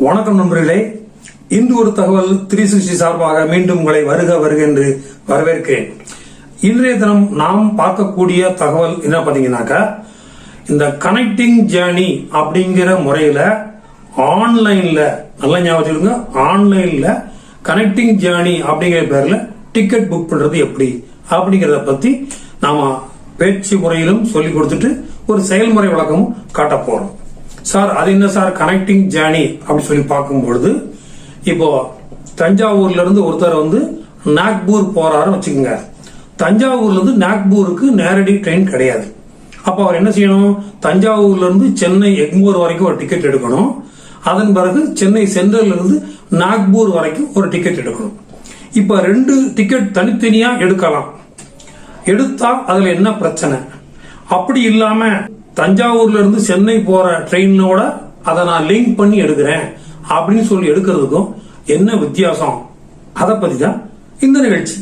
வணக்கம் நண்பர்களே. இன்று ஒரு தகவல் த்ரீ சிக்ஸ்டி சார்பாக மீண்டும் உங்களை வருக வருக என்று வரவேற்கிறேன். இன்றைய தினம் நாம் பார்க்கக்கூடிய தகவல் என்ன பாத்தீங்கன்னாக்கா இந்த கனெக்டிங் ஜேர்னி அப்படிங்கிற முறையில ஆன்லைன்ல நல்ல ஞாபகம் ஆன்லைனில் ஆன்லைன்ல கனெக்டிங் ஜேர்னி அப்படிங்கிற பேர்ல டிக்கெட் புக் பண்றது எப்படி அப்படிங்கறத பத்தி நாம பேச்சு முறையிலும் சொல்லி கொடுத்துட்டு ஒரு செயல்முறை விளக்கமும் காட்ட போறோம். சார் அது என்ன சார்? கனெக்டிங் ஜேர்னி அப்படின்னு சொல்லி பார்க்கும்பொழுது இப்போ தஞ்சாவூர்ல இருந்து ஒருத்தர் வந்து நாக்பூர் போறாருன்னு வச்சுக்கோங்க. தஞ்சாவூர்ல இருந்து நாக்பூருக்கு நேரடி ட்ரெயின் கிடையாது. அப்போ அவர் என்ன செய்யணும்? தஞ்சாவூர்ல இருந்து சென்னை எக்மூர் வரைக்கும் ஒரு டிக்கெட் எடுக்கணும். அதன் பிறகு சென்னை சென்ட்ரல்ல இருந்து நாக்பூர் வரைக்கும் ஒரு டிக்கெட் எடுக்கணும். இப்ப ரெண்டு டிக்கெட் தனித்தனியா எடுக்கலாம். எடுத்தா அதுல என்ன பிரச்சனை? அப்படி இல்லாம தஞ்சாவூர்ல இருந்து சென்னை போற ட்ரெயினோட அதை நான் லிங்க் பண்ணி எடுக்கிறேன் அப்படின்னு சொல்லி எடுக்கிறதுக்கும் என்ன வித்தியாசம்? அதை பத்தி தான் இந்த நிகழ்ச்சி.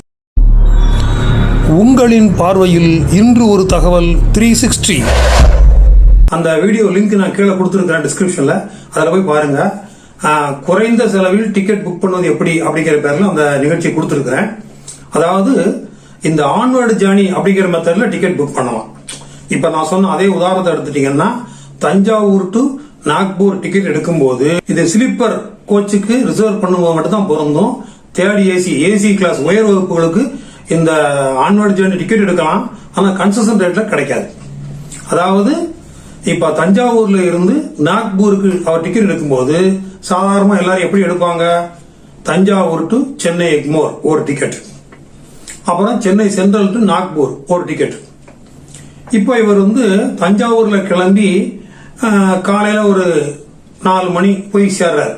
உங்களின் பார்வையில் இன்று ஒரு தகவல் த்ரீ சிக்ஸ்டி அந்த வீடியோ லிங்க் நான் கீழே கொடுத்துருக்கிறேன் டிஸ்கிரிப்ஷன்ல அதில் போய் பாருங்க. குறைந்த செலவில் டிக்கெட் புக் பண்ணுவது எப்படி அப்படிங்கிற பேர்ல அந்த நிகழ்ச்சி கொடுத்துருக்கிறேன். அதாவது இந்த ஆன்வர்டு ஜேர்னி அப்படிங்கிற மெத்தட்ல டிக்கெட் புக் பண்ணலாம். இப்ப நான் சொன்ன அதே உதாரணத்தை எடுத்துட்டீங்கன்னா தஞ்சாவூர் டு நாக்பூர் டிக்கெட் எடுக்கும்போது இது ஸ்லீப்பர் கோச்சுக்கு ரிசர்வ் பண்ணும்போது மட்டும் தான் பொருந்தும் தேர்ட் ஏசி ஏசி கிளாஸ் உயர் வகுப்புகளுக்கு இந்த ஆன்வர்ட் ஜேர்னி டிக்கெட் எடுக்கலாம். ஆனால் கன்செஷன் ரேட்ல கிடைக்காது. அதாவது இப்ப தஞ்சாவூர்ல இருந்து நாக்பூருக்கு அவர் டிக்கெட் எடுக்கும்போது சாதாரணமா எல்லாரும் எப்படி எடுப்பாங்க? தஞ்சாவூர் டு சென்னை எக்மோர் ஒரு டிக்கெட் அப்புறம் சென்னை சென்ட்ரல் டு நாக்பூர் ஒரு டிக்கெட் இப்போ இவர் வந்து தஞ்சாவூர்ல கிளம்பி காலையில் காலையில ஒரு நாலு மணி போய் சேர்றாரு.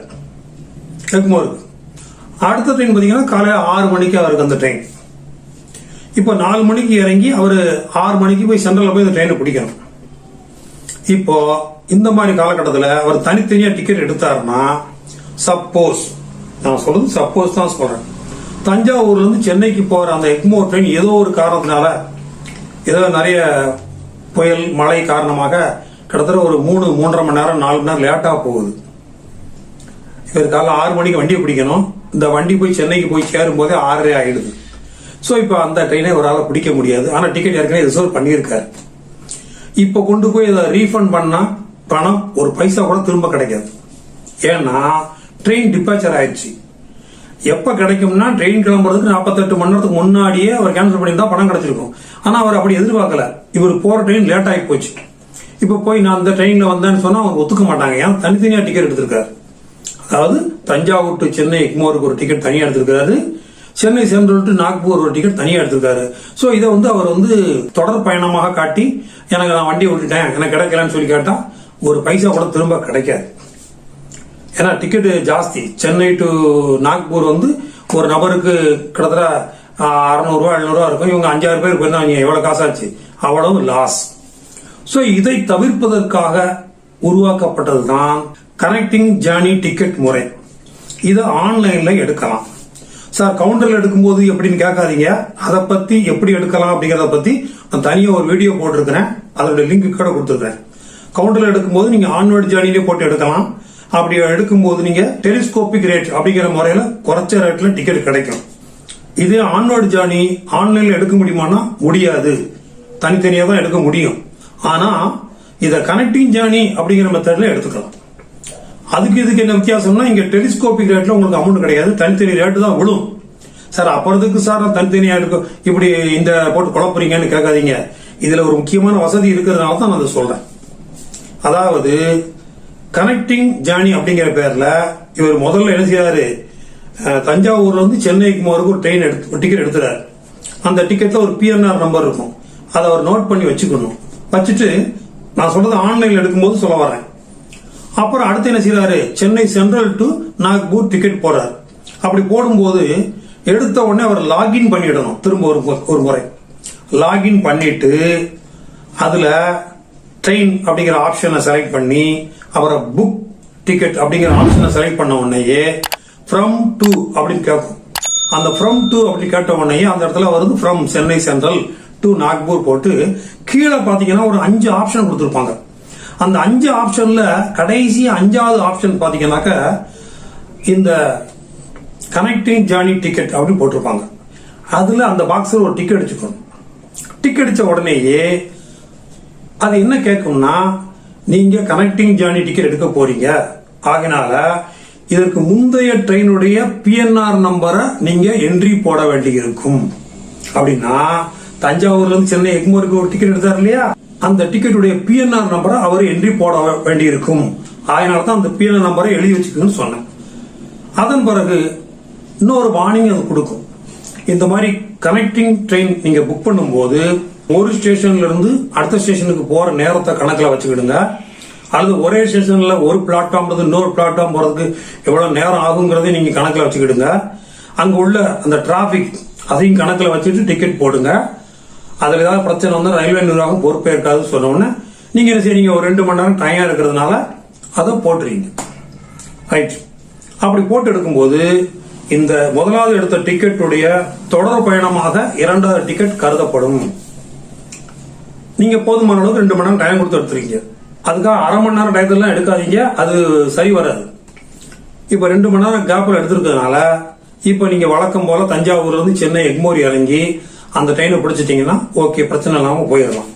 எக்மோருக்கு அடுத்த ட்ரெயின் பார்த்தீங்கன்னா காலையில் ஆறு மணிக்கு அவருக்கு அந்த ட்ரெயின் இப்போ நாலு மணிக்கு இறங்கி அவர் ஆறு மணிக்கு போய் சென்ட்ரலில் போய் இந்த ட்ரெயினை பிடிக்கணும். இப்போ இந்த மாதிரி காலகட்டத்தில் அவர் தனித்தனியாக டிக்கெட் எடுத்தாருன்னா சப்போஸ் நான் சொல்றது சப்போஸ் தான் சொல்கிறேன் தஞ்சாவூர்லேருந்து சென்னைக்கு போகிற அந்த எக்மோர் ட்ரெயின் ஏதோ ஒரு காரணத்தினால ஏதோ நிறைய புயல் மழை காரணமாக கிட்டத்தட்ட ஒரு மூணு மூன்றரை மணி நேரம் நாலு மணி நேரம் லேட்டாக போகுது. இவர் காலைல ஆறு மணிக்கு வண்டியை பிடிக்கணும். இந்த வண்டி போய் சென்னைக்கு போய் சேரும் போதே ஆறரை ஆகிடுது ஸோ இப்போ அந்த ட்ரெயினை ஒரு ஆளை பிடிக்க முடியாது. ஆனால் டிக்கெட் ஏற்கனவே ரிசர்வ் பண்ணியிருக்காரு. இப்போ கொண்டு போய் இதை ரீஃபண்ட் பண்ணால் பணம் ஒரு பைசா கூட திரும்ப கிடைக்காது. ஏன்னா ட்ரெயின் டிபாச்சர் ஆயிடுச்சு. எப்போ கிடைக்கும்னா ட்ரெயின் கிளம்புறதுக்கு நாற்பத்தெட்டு மணி நேரத்துக்கு முன்னாடியே அவர் கேன்சல் பண்ணியிருந்தா பணம் கிடைச்சிருக்கும். ஆனால் அவர் அப்படி எதிர்பார்க்கல. இவர் போற ட்ரெயின் லேட் ஆகி போச்சு. இப்ப போய் நான் அந்த ட்ரெயின்ல வந்தேன்னு சொன்னா அவங்க ஒத்துக்க மாட்டாங்க. ஏன்? தனித்தனியா டிக்கெட் எடுத்திருக்காரு. அதாவது தஞ்சாவூர் டு சென்னை எக்மோருக்கு ஒரு டிக்கெட் தனியா எடுத்திருக்காரு. சென்னை சென்ட்ரல் டு நாக்பூர் ஒரு டிக்கெட் தனியா எடுத்திருக்காரு. சோ இதை வந்து அவர் வந்து தொடர் பயணமாக காட்டி எனக்கு நான் வண்டி விட்டுட்டேன் எனக்கு கிடைக்கலன்னு சொல்லி கேட்டா ஒரு பைசா கூட திரும்ப கிடைக்காது. ஏன்னா டிக்கெட் ஜாஸ்தி. சென்னை டு நாக்பூர் வந்து ஒரு நபருக்கு கிட்டத்தட்ட அறநூறுவா எழுநூறுவா இருக்கும். இவங்க அஞ்சாயிரம் பேர் போயிருந்தா எவ்வளோ எவ்வளவு காசாச்சு? அவ்வளவு லாஸ் ஸோ இதை தவிர்ப்பதற்காக உருவாக்கப்பட்டது தான் கனெக்டிங் ஜேர்னி டிக்கெட் முறை. இதை ஆன்லைன்ல எடுக்கலாம். சார் கவுண்டர்ல எடுக்கும்போது எப்படின்னு கேட்காதீங்க. அதை பத்தி எப்படி எடுக்கலாம் அப்படிங்கறத பத்தி நான் தனியாக ஒரு வீடியோ போட்டிருக்கிறேன். அதோட லிங்க் கூட கொடுத்துருக்கேன் கவுண்டர்ல எடுக்கும்போது நீங்க ஆன்வர்ட் ஜேர்னிலே போட்டு எடுக்கலாம். அப்படி எடுக்கும்போது நீங்க டெலிஸ்கோபிக் ரேட் அப்படிங்கிற முறையில குறைச்ச ரேட்ல டிக்கெட் கிடைக்கும். இதே ஆன்வர்ட் ஜேர்னி ஆன்லைன்ல எடுக்க முடியுமானா முடியாது. தனித்தனியாக தான் எடுக்க முடியும். ஆனா இத கனெக்டிங் ஜேர்னி அப்படிங்கிற மெத்தட்ல எடுத்துக்கலாம். அதுக்கு இதுக்கு என்ன வித்தியாசம்னா இங்க டெலிஸ்கோபிக் ரேட்ல உங்களுக்கு அமௌண்ட் கிடையாது. தனித்தனி ரேட்டு தான் விழும். சார் அப்புறத்துக்கு சார் தனித்தனியாக தனித்தனியா இருக்கும் இப்படி இந்த போட்டு குழப்புறீங்கன்னு கேட்காதீங்க. இதுல ஒரு முக்கியமான வசதி இருக்கிறதுனால தான் நான் அதை சொல்றேன். அதாவது கனெக்டிங் ஜேர்னி அப்படிங்கிற பேர்ல இவர் முதல்ல என்ன செய்யறாரு அஹ், தஞ்சாவூர்ல இருந்து சென்னைக்கு ஒரு ட்ரெயின் எடுத்து டிக்கெட் எடுத்துறாரு. அந்த டிக்கெட்ல ஒரு பிஎன்ஆர் நம்பர் இருக்கும். அதை அவர் நோட் பண்ணி வச்சுக்கணும். வச்சுட்டு நான் சொல்றது ஆன்லைன்ல எடுக்கும்போது சொல்ல வரேன் அப்புறம் அடுத்து என்ன செய்யறாரு Chennai central to Nagpur ticket போறாரு அப்படி போடும்போது எடுத்த உடனே அவர் லாகின் பண்ணிடணும். திரும்ப ஒரு ஒரு முறை. லாகின் பண்ணிட்டு அதுல ட்ரெயின் அப்படிங்கிற ஆப்ஷனை செலக்ட் பண்ணி அவரை புக் டிக்கெட் அப்படிங்கிற ஆப்ஷனை செலக்ட் பண்ண உடனேயே ஃப்ரம் டு அப்படின்னு கேட்கும். அந்த ஃப்ரம் டு அப்படி கேட்ட உடனேயே அந்த இடத்துல வருது from Chennai central to Nagpur போட்டு கீழே பார்த்தீங்கன்னா ஒரு அஞ்சு ஆப்ஷன் கொடுத்துருப்பாங்க. அந்த அஞ்சு ஆப்ஷன்ல கடைசி அஞ்சாவது ஆப்ஷன் பார்த்தீங்கன்னாக்க இந்த கனெக்டிங் ஜேர்னி டிக்கெட் அப்படின்னு போட்டிருப்பாங்க. அதில் அந்த பாக்ஸில் ஒரு டிக்கெட் அடிச்சுக்கணும். டிக்கெட் அடித்த உடனேயே அது என்ன கேட்கும்னா நீங்கள் கனெக்டிங் ஜேர்னி டிக்கெட் எடுக்க போறீங்க. ஆகினால இதற்கு முந்தைய ட்ரெயினுடைய பிஎன்ஆர் நம்பரை நீங்கள் என்ட்ரி போட வேண்டியிருக்கும். அப்படின்னா தஞ்சாவூர்ல இருந்து சென்னை எக்மோருக்கு ஒரு டிக்கெட் எடுத்தார் இல்லையா? அந்த டிக்கெட்டுடைய பிஎன்ஆர் நம்பரை அவர் என்ட்ரி போட வேண்டியிருக்கும். அதனால தான் அந்த பிஎன்ஆர் நம்பரை எழுதி வச்சுக்கணும்னு சொன்னேன். அதன் பிறகு இன்னொரு வார்னிங் அது கொடுக்கும். இந்த மாதிரி கனெக்டிங் ட்ரெயின் நீங்க புக் பண்ணும்போது ஒரு ஸ்டேஷன்ல இருந்து அடுத்த ஸ்டேஷனுக்கு போற நேரத்தை கணக்கில் வச்சுக்கிடுங்க. அல்லது ஒரே ஸ்டேஷன்ல ஒரு பிளாட்ஃபார்ம் இருந்து இன்னொரு பிளாட்ஃபார்ம் போறதுக்கு எவ்வளவு நேரம் ஆகுங்கிறதையும் நீங்க கணக்கில் வச்சுக்கிடுங்க. அங்க உள்ள அந்த டிராபிக் அதையும் கணக்கில் வச்சுட்டு டிக்கெட் போடுங்க. அதில் ஏதாவது பிரச்சனை வந்து ரயில்வே நிர்வாகம் பொறுப்பேற்காதுன்னு சொன்னோடனே நீங்கள் என்ன செய்றீங்க ஒரு ரெண்டு மணி நேரம் டைமாக இருக்கிறதுனால அதை போட்டுறீங்க. ரைட் அப்படி போட்டு எடுக்கும்போது இந்த முதலாவது எடுத்த டிக்கெட்டுடைய தொடர் பயணமாக இரண்டாவது டிக்கெட் கருதப்படும். நீங்க போதுமான அளவுக்கு ரெண்டு மணி நேரம் டைம் கொடுத்து எடுத்துருக்கீங்க அதுக்காக அரை மணி நேரம் டயத்துலாம் எடுக்காதீங்க. அது சரி வராது. இப்போ ரெண்டு மணி நேரம் கேப்பில் எடுத்திருக்கிறதுனால இப்போ நீங்கள் வழக்கம் போல் தஞ்சாவூர்லேருந்து சென்னை எக்மோர் இறங்கி அந்த ட்ரெயினை பிடிச்சிட்டீங்கன்னா ஓகே பிரச்சனை இல்லாமல் போயிடலாம்.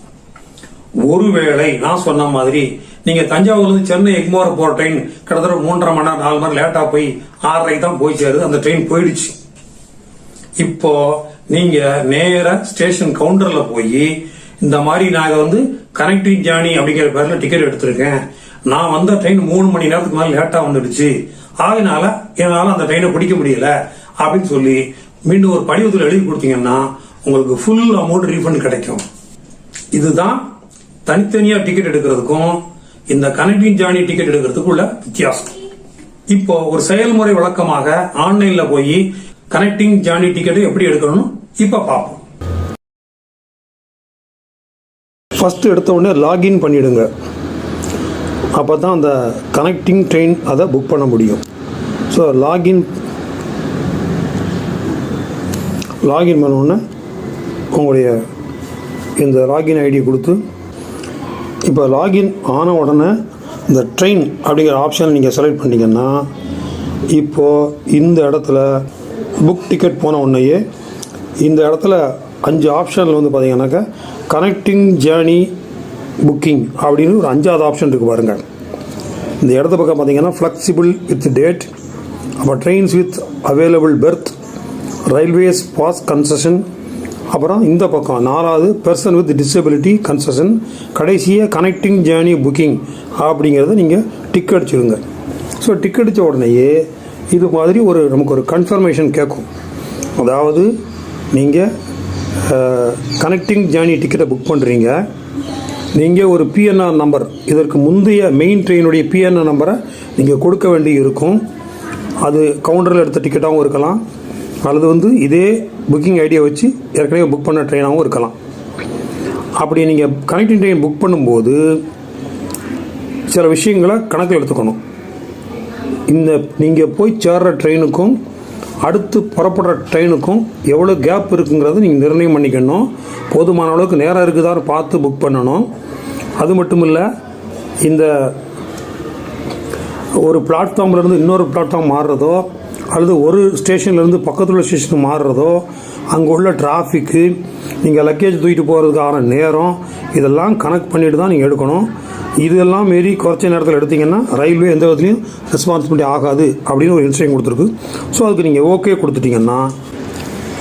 ஒருவேளை நான் சொன்ன மாதிரி நீங்க தஞ்சாவூர்ல இருந்து சென்னை எக்மோர் போற ட்ரெயின் கிட்டத்தட்ட மூன்றரை மணி நேரம் நாலு மணி நேரம் லேட்டா போய் ஆறரைக்கு தான் போய் சேருது. அந்த ட்ரெயின் போயிடுச்சு. இப்போ நீங்க நேர ஸ்டேஷன் கவுண்டர்ல போய் இந்த மாதிரி நாங்கள் வந்து கனெக்டிங் ஜானி அப்படிங்கிற பேர்ல டிக்கெட் எடுத்திருக்கேன். நான் வந்த ட்ரெயின் மூணு மணி நேரத்துக்கு மேலே லேட்டா வந்துடுச்சு. ஆகினால என்னால் அந்த ட்ரெயினை பிடிக்க முடியல. அப்படின்னு சொல்லி மீண்டும் ஒரு படிவத்தில் எழுதி கொடுத்தீங்கன்னா உங்களுக்கு ஃபுல் அமௌண்ட் ரீஃபண்ட் கிடைக்கும். இதுதான் தனித்தனியாக டிக்கெட் எடுக்கிறதுக்கும் இந்த கனெக்டிங் ஜானி டிக்கெட் எடுக்கிறதுக்கு உள்ள வித்தியாசம். இப்போ ஒரு செயல்முறை விளக்கமாக ஆன்லைன்ல போய் கனெக்டிங் ஜானி டிக்கெட் எப்படி எடுக்கணும் இப்ப பார்ப்போம். ஃபர்ஸ்ட் எடுத்த உடனே லாகின் பண்ணிடுங்க. அப்போ தான் அந்த கனெக்டிங் ட்ரெயின் அதை புக் பண்ண முடியும். ஸோ லாகின் லாகின் பண்ணோன்னே உங்களுடைய இந்த லாகின் ஐடி கொடுத்து இப்போ லாகின் ஆன உடனே இந்த ட்ரெயின் அப்படிங்கிற ஆப்ஷன் நீங்கள் செலக்ட் பண்ணிங்கன்னா இப்போது இந்த இடத்துல புக் டிக்கெட் போன உடனேயே இந்த இடத்துல அஞ்சு ஆப்ஷனில் வந்து பார்த்தீங்கன்னாக்கா கனெக்டிங் ஜேர்னி புக்கிங் அப்படின்னு ஒரு அஞ்சாவது ஆப்ஷன் இருக்குது பாருங்கள் இந்த இடத்த பக்கம் பார்த்தீங்கன்னா ஃப்ளெக்சிபிள் வித் டேட் அப்புறம் trains with available berth railways pass concession அப்புறம் இந்த பக்கம் நாலாவது பர்சன் வித் டிசபிலிட்டி கன்செஷன் கடைசியாக கனெக்டிங் ஜேர்னி புக்கிங் அப்படிங்கிறத நீங்கள் டிக் அடிச்சுடுங்க ஸோ டிக் அடித்த உடனேயே இது மாதிரி ஒரு நமக்கு ஒரு கன்ஃபர்மேஷன் கேட்கும். அதாவது நீங்கள் கனெக்டிங் ஜேர்னி டிக்கெட்டை புக் பண்ணுறீங்க நீங்கள் ஒரு பிஎன்ஆர் நம்பர் இதற்கு முந்தைய மெயின் ட்ரெயினுடைய பிஎன்ஆர் நம்பரை நீங்கள் கொடுக்க வேண்டி இருக்கும். அது கவுண்டரில் எடுத்த டிக்கெட்டாகவும் இருக்கலாம். அல்லது வந்து இதே புக்கிங் ஐடியா வச்சு ஏற்கனவே புக் பண்ண ட்ரெயினாகவும் இருக்கலாம். அப்படி நீங்கள் கனெக்டிங் ட்ரெயின் புக் பண்ணும்போது சில விஷயங்களை கணக்கில் எடுத்துக்கணும். இந்த நீங்கள் போய் சேர்ற ட்ரெயினுக்கும் அடுத்து புறப்படுற ட்ரெயினுக்கும் எவ்வளோ கேப் இருக்குங்கிறத நீங்கள் நிர்ணயம் பண்ணிக்கணும். போதுமான அளவுக்கு நேரம் இருக்குதான்னு பார்த்து புக் பண்ணணும். அது மட்டும் இல்லை இந்த ஒரு பிளாட்ஃபார்ம்லேருந்து இன்னொரு பிளாட்ஃபார்ம் மாறுறதோ அல்லது ஒரு ஸ்டேஷன்லேருந்து பக்கத்தில் உள்ள ஸ்டேஷனுக்கு மாறுறதோ அங்கே உள்ள டிராஃபிக்கு நீங்கள் லக்கேஜ் தூக்கிட்டு போகிறதுக்கான நேரம் இதெல்லாம் கணக்கு பண்ணிட்டு தான் நீங்கள் எடுக்கணும். இதெல்லாம் மீறி குறைச்ச நேரத்தில் எடுத்தீங்கன்னா ரயில்வே எந்த விதத்துலையும் ரெஸ்பான்சிபிலிட்டி ஆகாது அப்படின்னு ஒரு இன்ஸ்ட்ரக்ஷன் கொடுத்துருக்கு. ஸோ அதுக்கு நீங்கள் ஓகே கொடுத்துட்டீங்கன்னா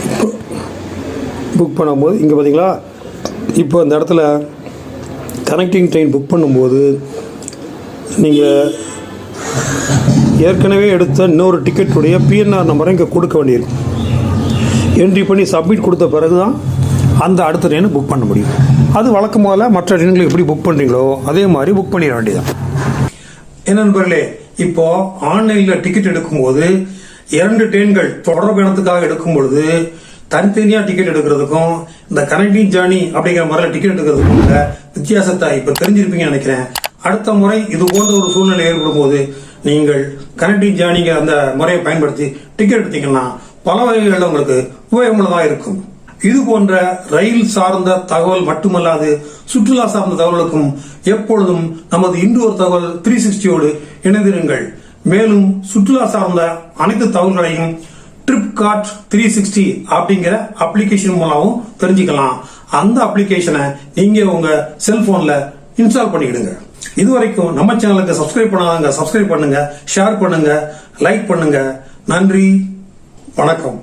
இப்போ புக் பண்ணும்போது இங்கே பார்த்தீங்களா இப்போ இந்த இடத்துல கனெக்டிங் ட்ரெயின் புக் பண்ணும்போது நீங்கள் ஏற்கனவே எடுத்த இன்னொரு டிக்கெட்டுடைய பிஎன்ஆர் நம்பரை இங்கே கொடுக்க வேண்டியிருக்கும் என்ட்ரி பண்ணி சப்மிட் கொடுத்த பிறகு தான் அந்த அடுத்த ட்ரெயினை புக் பண்ண முடியும். அது வழக்கம் போல மற்ற ட்ரெயின்களை எப்படி புக் பண்ணுறீங்களோ அதே மாதிரி புக் பண்ணிட வேண்டியதான் என்ன நண்பர்களே இப்போ ஆன்லைனில் டிக்கெட் எடுக்கும்போது இரண்டு ட்ரெயின்கள் தொடர் பயணத்துக்காக எடுக்கும் பொழுது தனித்தனியாக டிக்கெட் எடுக்கிறதுக்கும் இந்த கனெக்டிங் ஜேர்னி அப்படிங்கிற மாதிரில டிக்கெட் எடுக்கிறதுக்கும் உள்ள வித்தியாசத்தை இப்போ தெரிஞ்சிருப்பீங்கன்னு நினைக்கிறேன். அடுத்த முறை இது போன்ற ஒரு சூழ்நிலை ஏற்படும் போது நீங்கள் கனெக்டிங் ஜேர்னிங்க அந்த முறையை பயன்படுத்தி டிக்கெட் எடுத்தீங்கன்னா பல வகைகளில் உங்களுக்கு உபயோகமுள்ளதாக இருக்கும். இது போன்ற ரயில் சார்ந்த தகவல் மட்டுமல்லாது சுற்றுலா சார்ந்த தகவலுக்கும் எப்பொழுதும் நமது இன்று ஒரு தகவல் த்ரீ சிக்ஸ்டியோடு இணைந்திருங்கள். மேலும் சுற்றுலா சார்ந்த அனைத்து தகவல்களையும் ட்ரிப் கார்ட் த்ரீ சிக்ஸ்டி அப்படிங்கிற அப்ளிகேஷன் மூலமும் தெரிஞ்சுக்கலாம். அந்த அப்ளிகேஷனை நீங்க உங்க செல்போன்ல இன்ஸ்டால் பண்ணிக்கிடுங்க. இது வரைக்கும் நம்ம சேனலுக்கு சப்ஸ்கிரைப் பண்ணாதவங்க சப்ஸ்கிரைப் பண்ணுங்க ஷேர் பண்ணுங்க லைக் பண்ணுங்க. நன்றி வணக்கம்.